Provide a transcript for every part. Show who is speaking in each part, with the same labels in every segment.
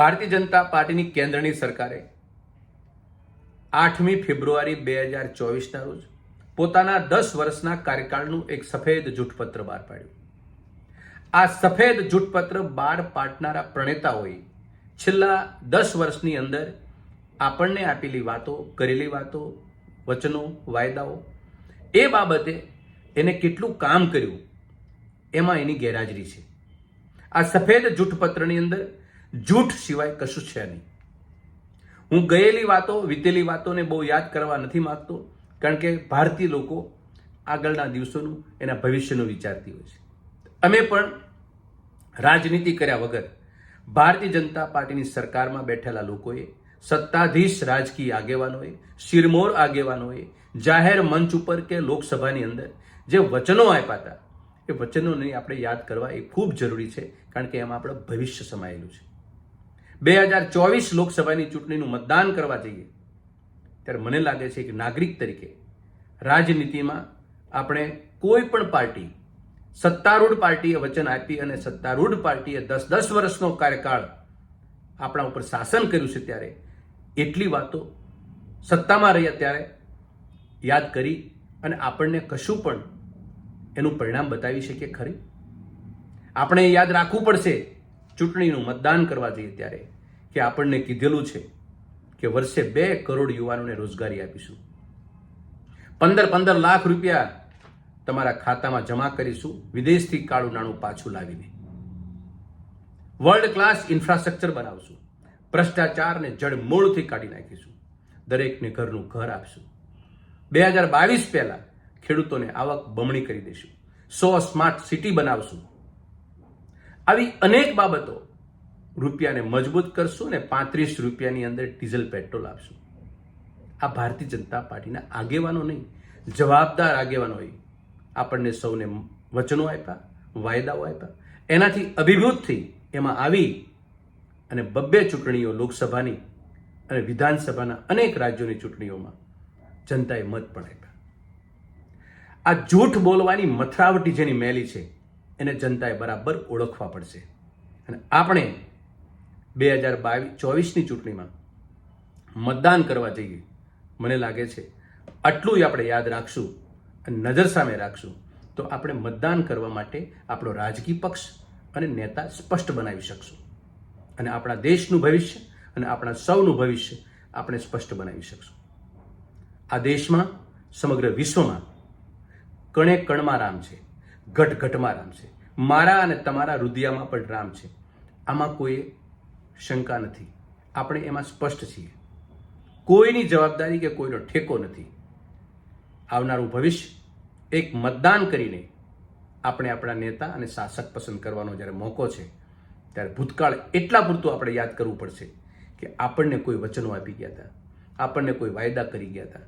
Speaker 1: ભારતીય જનતા પાર્ટીની કેન્દ્રની સરકારે આઠમી ફેબ્રુઆરી બે હજાર ચોવીસના રોજ પોતાના દસ વર્ષના કાર્યકાળનું એક સફેદ જૂઠપત્ર બહાર પાડ્યું. આ સફેદ જૂઠપત્ર બહાર પાડનારા પ્રણેતાઓએ છેલ્લા દસ વર્ષની અંદર આપણને આપેલી વાતો, કરેલી વાતો, વચનો, વાયદાઓ એ બાબતે એને કેટલું કામ કર્યું એમાં એની ગેરહાજરી છે. આ સફેદ જૂઠપત્રની અંદર જૂઠ સિવાય કશું છે નહીં. હું ગયેલી વાતો, વીતેલી વાતોને બહુ યાદ કરવા નથી માંગતો, કારણ કે ભારતીય લોકો આગળના દિવસોનું, એના ભવિષ્યનું વિચારતી હોય છે. અમે પણ રાજનીતિ કર્યા વગર ભારતીય જનતા પાર્ટીની સરકારમાં બેઠેલા લોકોએ, સત્તાધીશ રાજકીય આગેવાનોએ, શિરમોર આગેવાનોએ, જાહેર મંચ ઉપર કે લોકસભાની અંદર જે વચનો આપ્યા હતા, એ વચનોને આપણે યાદ કરવા એ ખૂબ જરૂરી છે, કારણ કે એમાં આપણું ભવિષ્ય સમાયેલું છે. બે હજાર ચોવીસ લોકસભાની ચૂંટણીનું મતદાન કરવા જઈએ, ત્યારે મને લાગે છે કે નાગરિક તરીકે રાજનીતિમાં આપણે કોઈ પણ પાર્ટી, સત્તારૂઢ પાર્ટીએ વચન આપી અને સત્તારૂઢ પાર્ટીએ દસ દસ વર્ષનો કાર્યકાળ આપણા ઉપર શાસન કર્યું છે ત્યારે એટલી વાતો સત્તામાં રહ્યા ત્યારે યાદ કરી અને આપણને કશું પણ એનું પરિણામ બતાવી શકીએ ખરી? આપણે યાદ રાખવું પડશે ચૂંટણીનું મતદાન કરવા જઈએ ત્યારે કે આપણને કીધેલું છે કે વર્ષે બે કરોડ યુવાનોને રોજગારી આપીશું. પંદર પંદર લાખ રૂપિયા તમારા ખાતામાં જમા કરીશું, વિદેશથી કાળું નાણું પાછું લાવીને. વર્લ્ડ ક્લાસ ઇન્ફ્રાસ્ટ્રક્ચર બનાવશું. ભ્રષ્ટાચારને જડ મૂળથી કાઢી નાખીશું. દરેકને ઘરનું ઘર આપશું. બે હજાર બાવીસ પહેલા ખેડૂતોને આવક બમણી કરી દઈશું સો સ્માર્ટ સિટી બનાવશું. આવી અનેક બાબતો રૂપિયાને મજબૂત કરશું અને પાંત્રીસ રૂપિયાની અંદર ડીઝલ પેટ્રોલ આપશું. આ ભારતીય જનતા પાર્ટીના આગેવાનો નહીં, જવાબદાર આગેવાનો હોય આપણને સૌને વચનો આપ્યા, વાયદાઓ આપ્યા. એનાથી અભિભૂત થઈ એમાં આવી અને બબ્બે ચૂંટણીઓ લોકસભાની અને વિધાનસભાના અનેક રાજ્યોની ચૂંટણીઓમાં જનતાએ મત પણ આપ્યા. આ જૂઠ બોલવાની મથરાવટી જેની મેલી છે એને જનતાએ બરાબર ઓળખવા પડશે. અને આપણે બે હજાર બાવીસ ચોવીસની ચૂંટણીમાં મતદાન કરવા જઈએ. મને લાગે છે, આટલું આપણે યાદ રાખશું અને નજર સામે રાખશું તો આપણે મતદાન કરવા માટે આપણો રાજકીય પક્ષ અને નેતા સ્પષ્ટ બનાવી શકશું. અને આપણા દેશનું ભવિષ્ય અને આપણા સૌનું ભવિષ્ય આપણે સ્પષ્ટ બનાવી શકશું. આ દેશમાં, સમગ્ર વિશ્વમાં કણે કણમાં રામ છે. ઘટ ઘટમાં રામ છે. મારા અને તમારા રુદિયામાં પણ રામ છે. આમાં કોઈ શંકા નથી. આપણે એમાં સ્પષ્ટ છીએ. કોઈની જવાબદારી કે કોઈનો ઠેકો નથી. આવનારું ભવિષ્ય એક મતદાન કરીને આપણે આપણા નેતા અને શાસક પસંદ કરવાનો જ્યારે મોકો છે, ત્યારે ભૂતકાળ એટલા પૂરતું આપણે યાદ કરવું પડશે કે આપણને કોઈ વચનો આપી ગયા હતા. આપણને કોઈ વાયદા કરી ગયા હતા.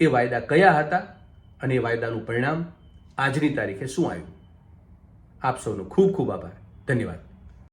Speaker 1: એ વાયદા કયા હતા અને એ વાયદાનું પરિણામ આજની તારીખે શું આવ્યું? આપ સૌનો ખૂબ ખૂબ આભાર. ધન્યવાદ.